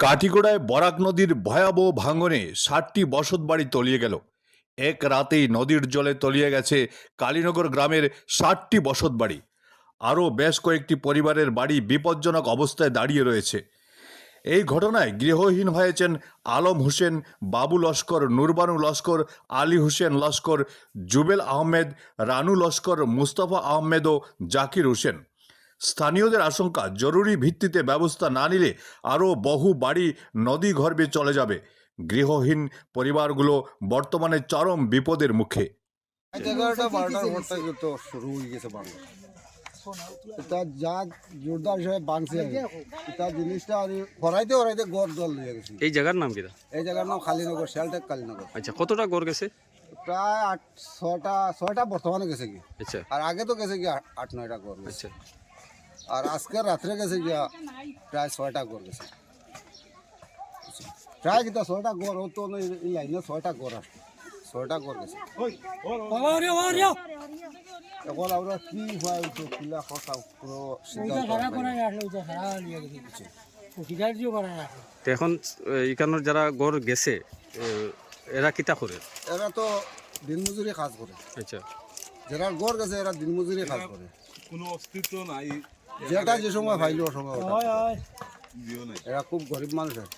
কাঠিগোড়ায় বরাক নদীর ভয়াবহ ভাঙনে ষাটটি বসত বাড়ি তলিয়ে গেল। এক রাতেই নদীর জলে তলিয়ে গেছে কালীনগর গ্রামের ষাটটি বসত বাড়ি। আরও বেশ কয়েকটি পরিবারের বাড়ি বিপজ্জনক অবস্থায় দাঁড়িয়ে রয়েছে। এই ঘটনায় গৃহহীন হয়েছেন আলম হোসেন, বাবু লস্কর, নুরবানু লস্কর, আলী হোসেন লস্কর, জুবেল আহমেদ, রানু লস্কর, মুস্তফা আহমেদ ও জাকির হোসেন। স্থানীয়দের আশঙ্কা জরুরি ভিত্তিতে ব্যবস্থা না নিলে আরও বহু বাড়ি নদী গর্ভে চলে যাবে। গৃহহীন পরিবারগুলো বর্তমানে চরম বিপদের মুখে। এগারোটা বারোটার পর থেকে তো শুরু হয়ে গেছে বাংলা এটা যা জোরদার হিসেবে বাংছে এটা জিনিসটা আর হরাইতে হরাইতে গড় জল হয়ে গেছে। এই জায়গার নাম কিটা এই জায়গার নাম খালিনগর শেলটেক কালীনগর আচ্ছা কতটা গড় গেছে? প্রায় আট ছয়টা ছয়টা বর্তমানে গেছে কি। আচ্ছা। আর আগে তো গেছে কি আট- নয়টা গড় গেছে। আচ্ছা। আর আজকে রাত্রে গেছে গিয়া প্রায় ছয়টা গড় গেছে। প্রায় কিতা ছয়টা গড় হতো এই- লাইনে ছয়টা গড় আসতো ছয়টা গড় গেছে। এখন আমরা কি হয় তো কিলা কথা পুরো এখন এখানোর যারা গড় গেছে এ, এরা কিতা করে? এরা তো দিনমজুরি কাজ করে। আচ্ছা। যারা গড় গেছে এরা দিনমজুরি কাজ করে। কোনো অস্তিত্ব নাই। যেটা যে সময় পাইলো ও সময়। এরা খুব গরিব মানুষ আর